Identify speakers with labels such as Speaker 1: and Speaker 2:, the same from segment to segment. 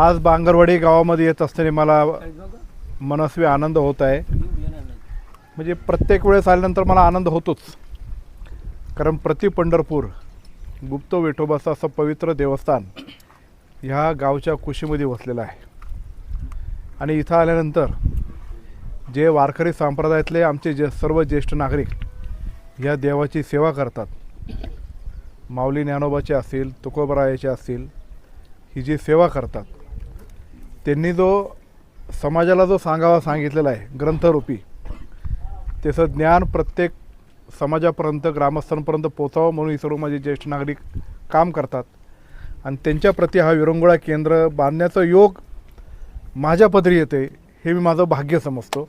Speaker 1: आज बांगरवाडी गावामध्ये येत असताना मला मनस्वी आनंद होत आहे. म्हणजे प्रत्येक वेळेस आल्यानंतर मला आनंद होतोच. कारण प्रति पंढरपूर गुप्त विठोबाचं असं पवित्र देवस्थान ह्या गावच्या कुशीमध्ये वसलेलं आहे. आणि इथं आल्यानंतर जे वारकरी संप्रदायातले आमचे जे सर्व ज्येष्ठ नागरिक या देवाची सेवा करतात. माऊली ज्ञानोबाचे असतील तुकोबरायाचे असतील ही जी सेवा करतात त्यांनी जो समाजाला जो सांगावा सांगितलेला आहे ग्रंथरूपी त्याचं ज्ञान प्रत्येक समाजापर्यंत ग्रामस्थांपर्यंत पोचावं म्हणून ही सर्व माझे ज्येष्ठ नागरिक काम करतात. आणि त्यांच्याप्रती हा विरंगुळा केंद्र बांधण्याचं योग माझ्या पदरी येते हे मी माझं भाग्य समजतो.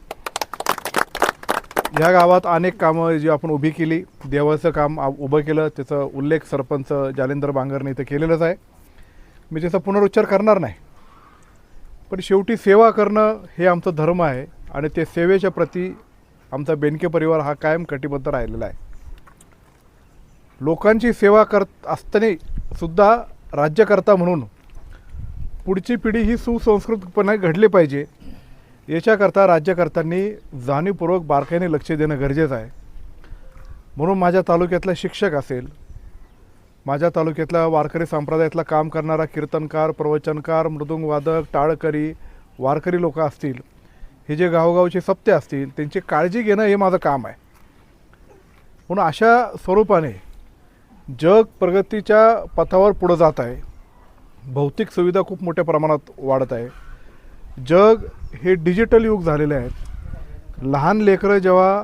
Speaker 1: ह्या गावात अनेक कामं जी आपण उभी केली देवाचं काम उभं केलं त्याचा उल्लेख सरपंच जालेंदर बांगरने इथं केलेलंच आहे. मी त्याचा पुनरुच्चार करणार नाही. पण शेवटी सेवा करणं हे आमचं धर्म आहे आणि ते सेवेच्या प्रती आमचा बेनके परिवार हा कायम कटिबद्ध राहिलेला आहे. लोकांची सेवा करत असताना सुद्धा राज्यकर्ता म्हणून पुढची पिढी ही सुसंस्कृतपणे घडली पाहिजे याच्याकरता राज्यकर्त्यांनी जाणीवपूर्वक बारकाईने लक्ष देणं गरजेचं आहे. म्हणून माझ्या तालुक्यातला शिक्षक असेल माझ्या तालुक्यातला वारकरी संप्रदायातला काम करणारा कीर्तनकार प्रवचनकार मृदुंगवादक टाळकरी वारकरी लोक असतील हे जे गावगावचे सप्ते असतील त्यांची काळजी घेणं हे माझं काम आहे. म्हणून अशा स्वरूपाने जग प्रगतीच्या पथावर पुढं जात आहे. भौतिक सुविधा खूप मोठ्या प्रमाणात वाढत आहे. जग हे डिजिटल युग झालेले आहेत. लहान लेकरं जेव्हा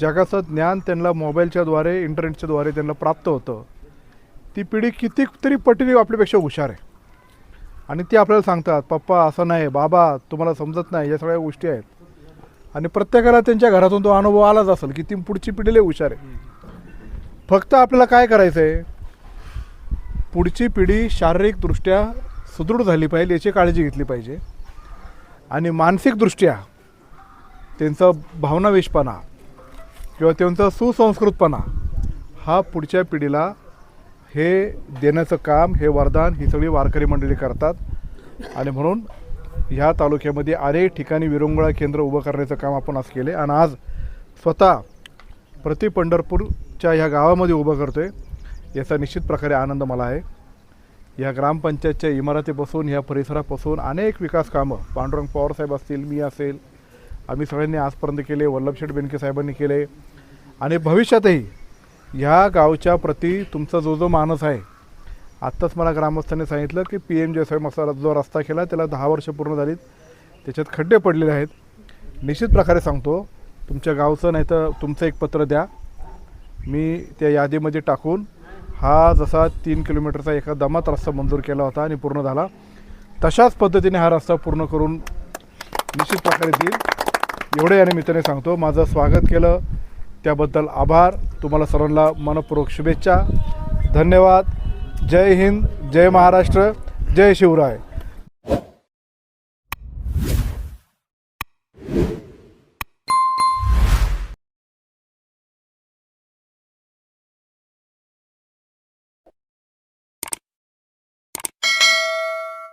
Speaker 1: जगाचं ज्ञान त्यांना मोबाईलच्याद्वारे इंटरनेटच्याद्वारे त्यांना प्राप्त होतं ती पिढी कितीतरी पटीने आपल्यापेक्षा हुशार आहे. आणि ती आपल्याला सांगतात पप्पा असं नाही बाबा तुम्हाला समजत नाही या सगळ्या गोष्टी आहेत. आणि प्रत्येकाला त्यांच्या घरातून तो अनुभव आलाच असेल की ती पुढची पिढीला हुशार आहे. फक्त आपल्याला काय करायचं आहे पुढची पिढी शारीरिकदृष्ट्या सुदृढ झाली पाहिजे याची काळजी घेतली पाहिजे. आणि मानसिकदृष्ट्या त्यांचा भावनावेशपणा किंवा त्यांचा सुसंस्कृतपणा हा पुढच्या पिढीला हे देण्याचं काम हे वरदान ही सगळी वारकरी मंडळी करतात. आणि म्हणून ह्या तालुक्यामध्ये अनेक ठिकाणी विरंगुळा केंद्र उभं करण्याचं काम आपण आज केले आणि आज स्वतः प्रति पंढरपूरच्या ह्या गावामध्ये उभं करतो आहे याचा निश्चित प्रकारे आनंद मला आहे. या ग्रामपंचायतच्या इमारतीपासून ह्या परिसरापासून अनेक विकास कामं पांडुरंग पवारसाहेब असतील मी असेल आम्ही सगळ्यांनी आजपर्यंत केले वल्लभशेठ बेनके साहेबांनी केले. आणि भविष्यातही ह्या गावच्या प्रती तुमचा जो जो मानस आहे आत्ताच मला ग्रामस्थांनी सांगितलं की पी एम जे साहेब मसाला जो रस्ता केला त्याला दहा वर्ष पूर्ण झालीत. त्याच्यात खड्डे पडलेले आहेत. निश्चित प्रकारे सांगतो तुमच्या गावचं नाही तर तुमचं एक पत्र द्या. मी त्या यादीमध्ये टाकून हा जसा तीन किलोमीटरचा एका दमात रस्ता मंजूर केला होता आणि पूर्ण झाला तशाच पद्धतीने हा रस्ता पूर्ण करून निश्चित प्रकारे देईल. एवढे या निमित्ताने सांगतो माझं स्वागत केलं. त्याबद्दल आभार. तुम्हाला सर्वांना मनपूर्वक शुभेच्छा. धन्यवाद. जय हिंद जय महाराष्ट्र जय शिवराय.